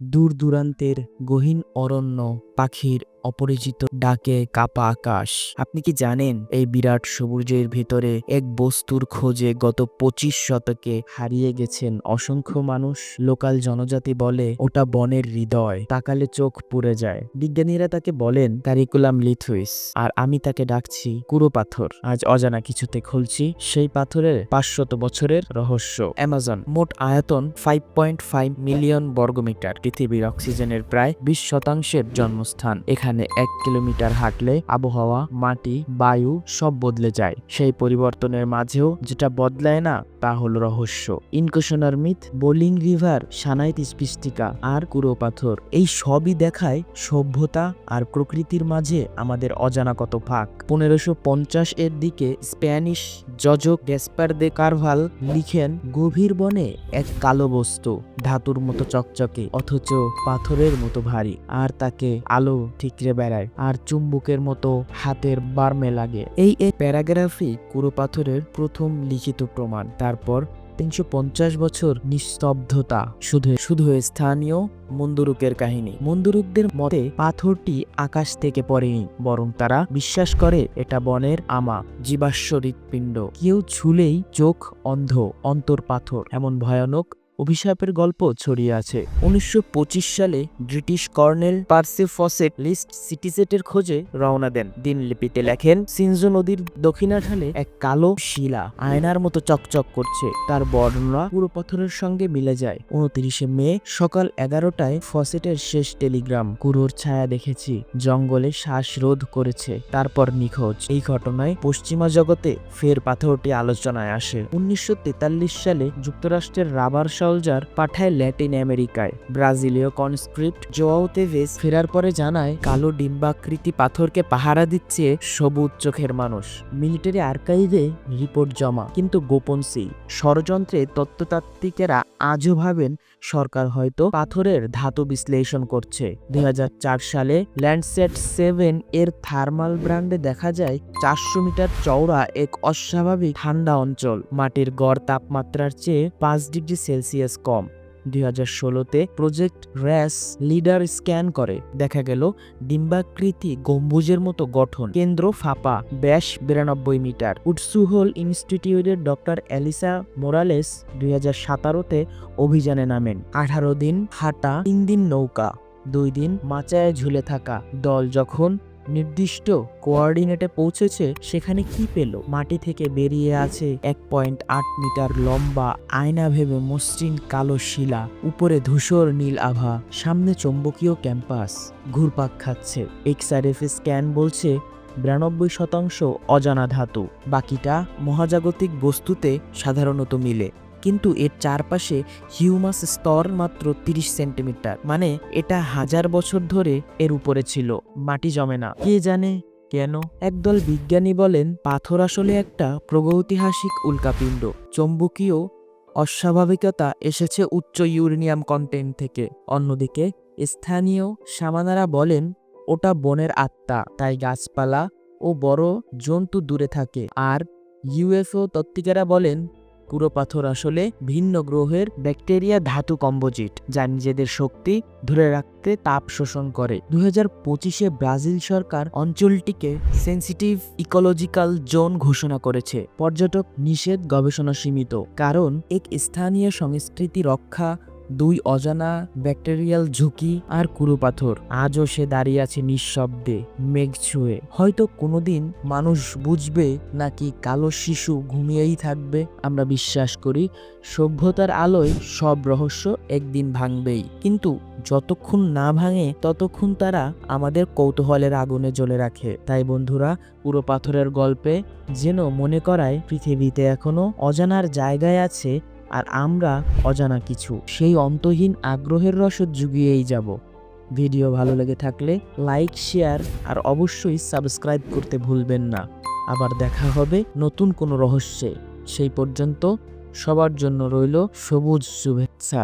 দূর দূরান্তের গহীন অরণ্য পাখির অপরিচিত ডাকে কাপা আকাশ। আপনি কি জানেন, এই বিরাট সবুজের ভেতরে এক বস্তুর খোঁজে গত পঁচিশ শতকে হারিয়ে গেছেন অসংখ্য মানুষ। লোকাল জনজাতি বলে ওটা বনের হৃদয়। তাকালে চোখ পুড়ে যায়। বিজ্ঞানীরা তাকে বলেন, কারিকুলাম লিথুইস। আর আমি তাকে ডাকছি, কুরো পাথর। আজ অজানা কিছুতে খুলছি, সেই পাথরের পাঁচশত বছরের রহস্য। অ্যামাজন, মোট আয়তন ফাইভ পয়েন্ট ফাইভ মিলিয়ন বর্গমিটার। পৃথিবীর অক্সিজেনের প্রায় বিশ শতাংশের জন্মস্থান। এখানে এক কিলোমিটার হাঁটলে আবহাওয়া, মাটি, বায়ু সব বদলে যায়। সেই পরিবর্তনের মাঝেও যেটা বদলায় না, তা হলো রহস্য। ইনকোশনার মিথ, বোলিং রিভার সানাইতিস পিস্টিকা আর কুরো পাথর, এই সবই দেখায় সভ্যতা আর প্রকৃতির মাঝে আমাদের অজানা কত ফাঁক। পনেরোশো পঞ্চাশ এর দিকে স্প্যানিশ যজক গ্যাসপার দে কারভাল লিখেন, গভীর বনে এক কালো বস্তু, ধাতুর মতো চকচকে, অথচ পাথরের মতো ভারী, আর তাকে আলো ঠিকরে বেড়ায় আর চুম্বকের মতো হাতের বার্মে লাগে। এই এই প্যারাগ্রাফি কুরো পাথরের প্রথম লিখিত প্রমাণ। তারপর তিনশো পঞ্চাশ বছর নিস্তব্ধতা, শুধু শুধু স্থানীয় মন্দুরুকের কাহিনী। মন্দুরুকদের মতে পাথরটি আকাশ থেকে পড়েনি, বরং তারা বিশ্বাস করে এটা বনের আমা, জীবাশ্ম হৃৎপিণ্ড। কেউ ছুলেই চোখ অন্ধ, অন্তর পাথর। এমন ভয়ানক অভিশাপের গল্প ছড়িয়ে আছে। উনিশশো পঁচিশ সালে ব্রিটিশ কর্নেল পার্সি ফসেট লিস্ট সিটিসেটের খোঁজে রওনা দেন। দিনলিপিতে লেখেন, সিনজো নদীর দক্ষিণাঢালে এক কালো শিলা আয়নার মতো চকচক করছে। তার বর্ণনা পুরো পাথরের সঙ্গে মিলে যায়। উনত্রিশে মে সকাল এগারোটায় ফসেটের শেষ টেলিগ্রাম কুরোর ছায়া দেখেছি। জঙ্গলে শ্বাসরোধ করেছে। তারপর নিখোঁজ। এই ঘটনায় পশ্চিমা জগতে ফের পাথরটি আলোচনায় আসে। উনিশশো তেতাল্লিশ সালে যুক্তরাষ্ট্রের রাবার সলজার পাঠায় ল্যাটিন আমেরিকায় ব্রাজিলীয় কনস্ক্রিপ্ট জোয়াওতে তেভেস ফেরার পরে জানায়, কালো ডিম্বাকৃতি পাথরকে পাহারা দিচ্ছে সবুজ চোখের মানুষ। মিলিটারি আর্কাইভে রিপোর্ট জমা, কিন্তু গোপন সি ষড়যন্ত্রে তত্ত্বতাত্ত্বিকেরা আজও ভাবেন সরকার হয়তো পাথরের ধাতু বিশ্লেষণ করছে। দুই হাজার চার সালে ল্যান্ডসেট সেভেন এর থার্মাল ব্র্যান্ডে দেখা যায় চারশো মিটার চওড়া এক অস্বাভাবিক ঠান্ডা অঞ্চল। মাটির গড় তাপমাত্রার চেয়ে পাঁচ ডিগ্রি সেলসিয়াস কম। দুই হাজার ষোলোতে প্রজেক্ট র্যাস লিডার স্ক্যান করে। দেখা গেল, ডিম্বাকৃতি গম্বুজের মতো গঠন। কেন্দ্র ফাঁপা, ব্যাস বিরানব্বই মিটার। উৎসুহল ইনস্টিটিউটের ডক্টর অ্যালিসা মোরালেস দুই হাজার সতেরোতে অভিযানে নামেন। আঠারো দিন হাঁটা, তিন দিন নৌকা, দুই দিন মাচায় ঝুলে থাকা। দল যখন নির্দিষ্ট কোঅর্ডিনেটে পৌঁছেছে, সেখানে কি পেল? মাটি থেকে বেরিয়ে আছে এক পয়েন্ট আট মিটার লম্বা, আয়না ভেবে মসৃণ কালো শিলা, উপরে ধূসর নীল আভা, সামনে চৌম্বকীয় ক্যাম্পাস। ঘুরপাক খাচ্ছে। এক্সআরএফ স্ক্যান বলছে, বিরানব্বই শতাংশ অজানা ধাতু, বাকিটা মহাজাগতিক বস্তুতে সাধারণত মিলে। কিন্তু এর চারপাশে হিউমাস স্তর মাত্র তিরিশ সেন্টিমিটার। মানে এটা হাজার বছর ধরে এর উপরে ছিল। মাটি জমে না। কে জানে কেন? একদল বিজ্ঞানী বলেন, পাথর আসলে একটা প্রগৈতিহাসিক উল্কাপিণ্ড। চৌম্বকীয় অস্বাভাবিকতা এসেছে উচ্চ ইউরেনিয়াম কন্টেন্ট থেকে। অন্যদিকে, স্থানীয় সামানারা বলেন, ওটা বনের আত্মা। তাই গাছপালা ও বড় জন্তু দূরে থাকে। আর ইউএফও তত্ত্বিকারা বলেন পুরো পাথর আসলে ভিন্ন গ্রহের ব্যাকটেরিয়া ধাতু কম্বোজিট যা নিজেদের শক্তি ধরে রাখতে তাপ শোষণ করে। দু পঁচিশে ব্রাজিল সরকার অঞ্চলটিকে সেন্সিটিভ ইকোলজিক্যাল জোন ঘোষণা করেছে। পর্যটক নিষেধ গবেষণা সীমিত, কারণ এক স্থানীয় সংস্কৃতি রক্ষা দুই অজানা ব্যাকটেরিয়াল ঝুঁকি আর কুরুপাথর। আজও সে দাঁড়িয়ে আছে নিঃশব্দে, মেঘ ছুঁয়ে। হয়তো কোনোদিন মানুষ বুঝবে নাকি কালো শিশু ঘুমিয়েই থাকবে। আমরা বিশ্বাস করি, সভ্যতার আলোয় সব রহস্য একদিন ভাঙবেই। কিন্তু যতক্ষণ না ভাঙে, ততক্ষণ তারা আমাদের কৌতূহলের আগুনে জ্বলে রাখে। তাই বন্ধুরা পুরো পাথরের গল্পে যেন মনে করায়, পৃথিবীতে এখনও অজানার জায়গায় আছে আর আমরা অজানা কিছু। সেই অন্তহীন আগ্রহের রসদ জুগিয়েই যাব। ভিডিও ভালো লেগে থাকলে লাইক, শেয়ার আর অবশ্যই সাবস্ক্রাইব করতে ভুলবেন না। আবার দেখা হবে নতুন কোনো রহস্যে। সেই পর্যন্ত সবার জন্য রইল সবুজ শুভেচ্ছা।